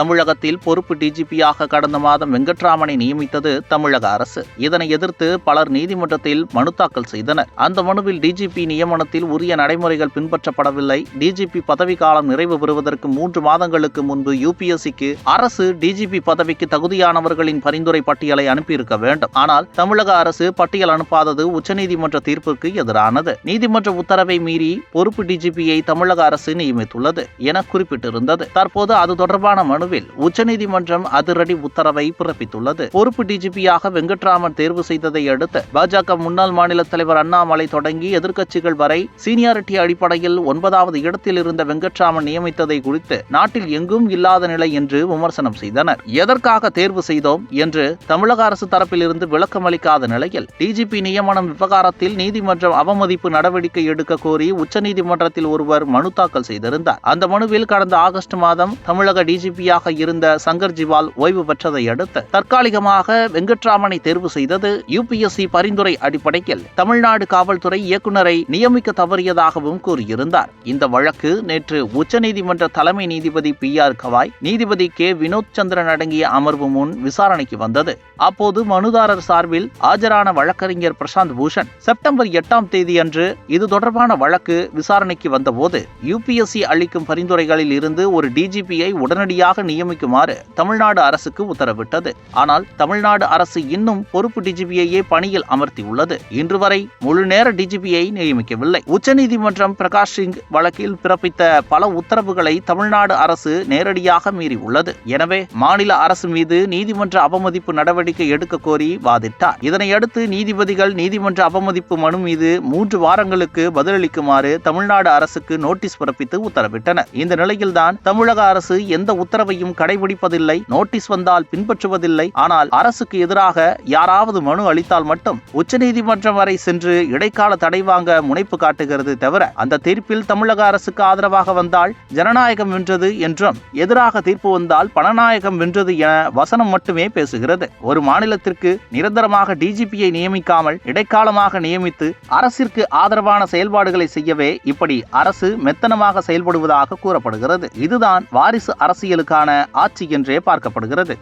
தமிழகத்தில் பொறுப்பு டிஜிபியாக கடந்த மாதம் வெங்கட்ராமனை நியமித்தது தமிழக அரசு. இதனை எதிர்த்து பலர் நீதிமன்றத்தில் மனு தாக்கல் செய்தனர். அந்த மனுவில் டிஜிபி நியமனத்தில் உரிய நடைமுறைகள் பின்பற்றப்படவில்லை. டிஜிபி பதவிக்காலம் நிறைவு பெறுவதற்கு மூன்று மாதங்களுக்கு முன்பு யூபிஎஸ்சிக்கு அரசு டிஜிபி பதவிக்கு தகுதியானவர்களின் பரிந்துரை பட்டியலை அனுப்பியிருக்க வேண்டும். ஆனால் தமிழக அரசு பட்டியல் அனுப்பாதது உச்சநீதிமன்ற தீர்ப்புக்கு எதிரானது. நீதிமன்ற உத்தரவை மீறி பொறுப்பு டிஜிபியை தமிழக அரசு நியமித்துள்ளது என குறிப்பிட்டிருந்தது. தற்போது அது தொடர்பான மனு மனுவில் உச்சநீதிமன்றம் அதிரடி உத்தரவை பிறப்பித்துள்ளது. பொறுப்பு டிஜிபியாக வெங்கட்ராமன் தேர்வு செய்ததை அடுத்து பாஜக முன்னாள் மாநில தலைவர் அண்ணாமலை தொடங்கி எதிர்க்கட்சிகள் வரை சீனியாரிட்டி அடிப்படையில் ஒன்பதாவது இடத்தில் இருந்த வெங்கட்ராமன் நியமித்ததை குறித்து நாட்டில் எங்கும் இல்லாத நிலை என்று விமர்சனம் செய்தனர். எதற்காக தேர்வு செய்தோம்? என்று தமிழக அரசு தரப்பிலிருந்து விளக்கம் அளிக்காத நிலையில் டிஜிபி நியமனம் விவகாரத்தில் நீதிமன்றம் அவமதிப்பு நடவடிக்கை எடுக்க கோரி உச்சநீதிமன்றத்தில் ஒருவர் மனு தாக்கல் செய்திருந்தார். அந்த மனுவில் கடந்த ஆகஸ்ட் மாதம் தமிழக டிஜிபியாக இருந்த சங்கர் ஜிவால் ஓய்வு பெற்றதை அடுத்து தற்காலிகமாக வெங்கட்ராமனை தேர்வு செய்தது யுபிஎஸ்சி பரிந்துரை அடிப்படையில் தமிழ்நாடு காவல்துறை இயக்குநரை நியமிக்க தவறியதாகவும் கூறியிருந்தார். இந்த வழக்கு நேற்று உச்சநீதிமன்ற தலைமை நீதிபதி பி ஆர் கவாய் நீதிபதி கே வினோத் சந்திரன் அடங்கிய அமர்வு முன் விசாரணைக்கு வந்தது. அப்போது மனுதாரர் சார்பில் ஆஜரான வழக்கறிஞர் பிரசாந்த் பூஷன் செப்டம்பர் எட்டாம் தேதி அன்று இது தொடர்பான வழக்கு விசாரணைக்கு வந்தபோது யூபிஎஸ்சி அளிக்கும் பரிந்துரைகளில் இருந்து ஒரு டிஜிபியை உடனடியாக நியமிக்குமாறு தமிழ்நாடு அரசுக்கு உத்தரவிட்டது. ஆனால் தமிழ்நாடு அரசு இன்னும் பொறுப்பு டிஜிபியையே பணியில் அமர்த்தியுள்ளது. இன்று வரை முழு நேர டிஜிபியை நியமிக்கவில்லை. உச்சநீதிமன்றம் பிரகாஷ் சிங் வழக்கில் பிறப்பித்த பல உத்தரவுகளை தமிழ்நாடு அரசு நேரடியாக மீறியுள்ளது. எனவே மாநில அரசு மீது நீதிமன்ற அவமதிப்பு நடவடிக்கை எடுக்க கோரி வாதிட்டார். இதனையடுத்து நீதிபதிகள் நீதிமன்ற அவமதிப்பு மனு மீது மூன்று வாரங்களுக்கு பதிலளிக்குமாறு தமிழ்நாடு அரசுக்கு நோட்டீஸ் பிறப்பித்து உத்தரவிட்டனர். இந்த நிலையில்தான் தமிழக அரசு எந்த உத்தரவையும் கடைபிடிப்பதில்லை நோட்டீஸ் வந்தால் பின்பற்றுவதில்லை. ஆனால் அரசுக்கு எதிராக யாராவது மனு அளித்தால் மட்டும் உச்சநீதிமன்றம் வரை சென்று இடைக்கால தடை வாங்க முனைப்பு காட்டுகிறது தவிர அந்த தீர்ப்பில் தமிழக அரசுக்கு ஆதரவாக வந்தால் ஜனநாயகம் வென்றது என்றும் எதிராக தீர்ப்பு வந்தால் பணநாயகம் வென்றது என வசனம் மட்டுமே பேசுகிறது. ஒரு மாநிலத்திற்கு நிரந்தரமாக டிஜிபியை நியமிக்காமல் இடைக்காலமாக நியமித்து அரசிற்கு ஆதரவான செயல்பாடுகளை செய்யவே இப்படி அரசு மெத்தனமாக செயல்படுவதாக கூறப்படுகிறது. இதுதான் வாரிசு அரசியலுக்கான ஆட்சி என்றே பார்க்கப்படுகிறது.